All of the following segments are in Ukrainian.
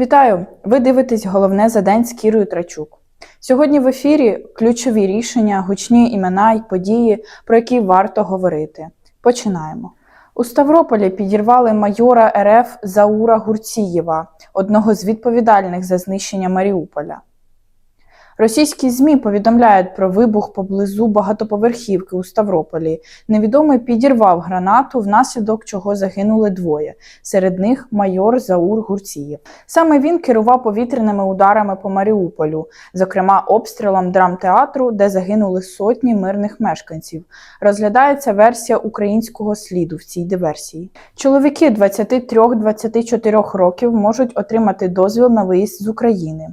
Вітаю! Ви дивитесь головне за день з Кірою Трачук. Сьогодні в ефірі ключові рішення, гучні імена й події, про які варто говорити. Починаємо. У Ставрополі підірвали майора РФ Заура Гурцієва, одного з відповідальних за знищення Маріуполя. Російські ЗМІ повідомляють про вибух поблизу багатоповерхівки у Ставрополі. Невідомий підірвав гранату, внаслідок чого загинули двоє. Серед них майор Заур Гурцієв. Саме він керував повітряними ударами по Маріуполю, зокрема обстрілом драмтеатру, де загинули сотні мирних мешканців. Розглядається версія українського сліду в цій диверсії. Чоловіки 23-24 років можуть отримати дозвіл на виїзд з України.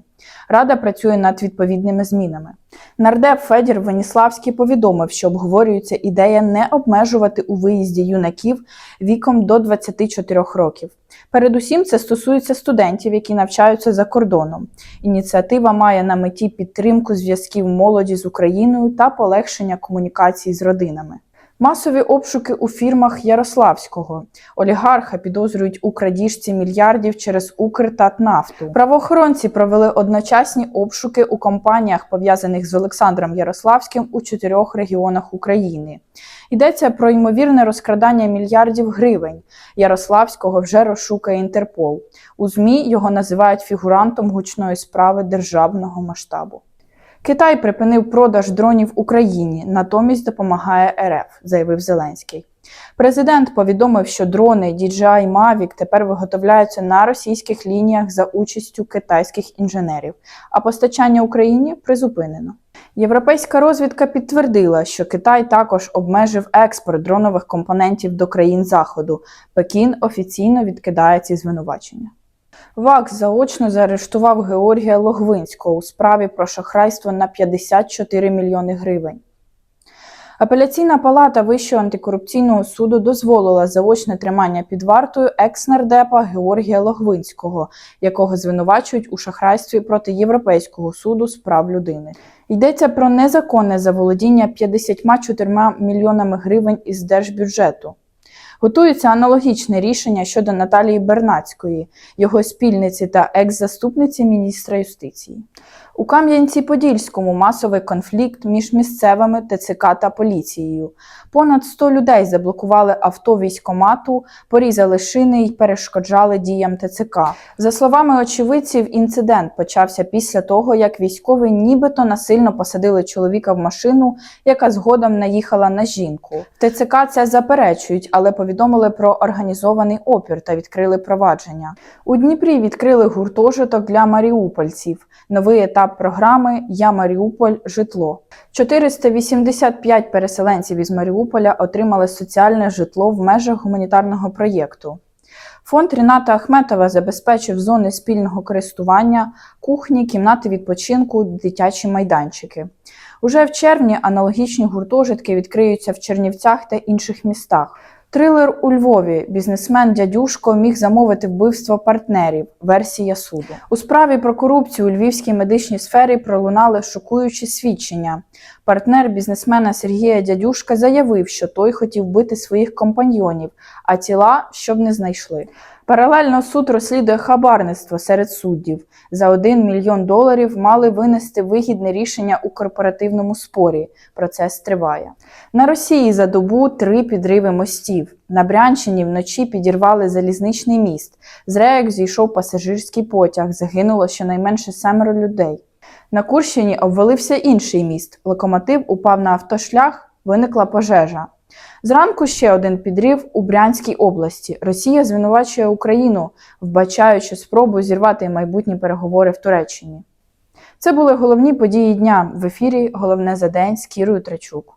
Рада працює над відповідними змінами. Нардеп Федір Веніславський повідомив, що обговорюється ідея не обмежувати у виїзді юнаків віком до 24 років. Передусім, це стосується студентів, які навчаються за кордоном. Ініціатива має на меті підтримку зв'язків молоді з Україною та полегшення комунікації з родинами. Масові обшуки у фірмах Ярославського. Олігарха підозрюють у крадіжці мільярдів через Укртатнафту. Правоохоронці провели одночасні обшуки у компаніях, пов'язаних з Олександром Ярославським у чотирьох регіонах України. Йдеться про ймовірне розкрадання мільярдів гривень. Ярославського вже розшукає Інтерпол. У ЗМІ його називають фігурантом гучної справи державного масштабу. Китай припинив продаж дронів Україні, натомість допомагає РФ, заявив Зеленський. Президент повідомив, що дрони DJI Mavic тепер виготовляються на російських лініях за участю китайських інженерів, а постачання Україні призупинено. Європейська розвідка підтвердила, що Китай також обмежив експорт дронових компонентів до країн Заходу. Пекін офіційно відкидає ці звинувачення. ВАКС заочно заарештував Георгія Логвинського у справі про шахрайство на 54 мільйони гривень. Апеляційна палата Вищого антикорупційного суду дозволила заочне тримання під вартою екс-нардепа Георгія Логвинського, якого звинувачують у шахрайстві проти Європейського суду з прав людини. Йдеться про незаконне заволодіння 54 мільйонами гривень із держбюджету. Готується аналогічне рішення щодо Наталії Бернацької, його спільниці та екс-заступниці міністра юстиції. У Кам'янці-Подільському масовий конфлікт між місцевими ТЦК та поліцією. Понад 100 людей заблокували авто військомату, порізали шини і перешкоджали діям ТЦК. За словами очевидців, інцидент почався після того, як військові нібито насильно посадили чоловіка в машину, яка згодом наїхала на жінку. В ТЦК це заперечують, але повідомили про організований опір та відкрили провадження. У Дніпрі відкрили гуртожиток для маріупольців. Новий етап програми Я Маріуполь житло. 485 переселенців із Маріуполя отримали соціальне житло в межах гуманітарного проєкту. Фонд Ріната Ахметова забезпечив зони спільного користування, кухні, кімнати відпочинку, дитячі майданчики. Уже в червні аналогічні гуртожитки відкриються в Чернівцях та інших містах. Трилер у Львові. Бізнесмен дядюшко міг замовити вбивство партнерів. Версія суду. У справі про корупцію у львівській медичній сфері пролунали шокуючі свідчення. Партнер бізнесмена Сергія Дядюшка заявив, що той хотів бити своїх компаньйонів, а тіла щоб не знайшли. Паралельно суд розслідує хабарництво серед суддів. За 1 мільйон доларів мали винести вигідне рішення у корпоративному спорі. Процес триває. На Росії за добу три підриви мостів. На Брянщині вночі підірвали залізничний міст. З рейок зійшов пасажирський потяг. Загинуло щонайменше семеро людей. На Курщині обвалився інший міст. Локомотив упав на автошлях, виникла пожежа. Зранку ще один підрив у Брянській області. Росія звинувачує Україну, вбачаючи спробу зірвати майбутні переговори в Туреччині. Це були головні події дня в ефірі Головне за день з Кірою Трачук.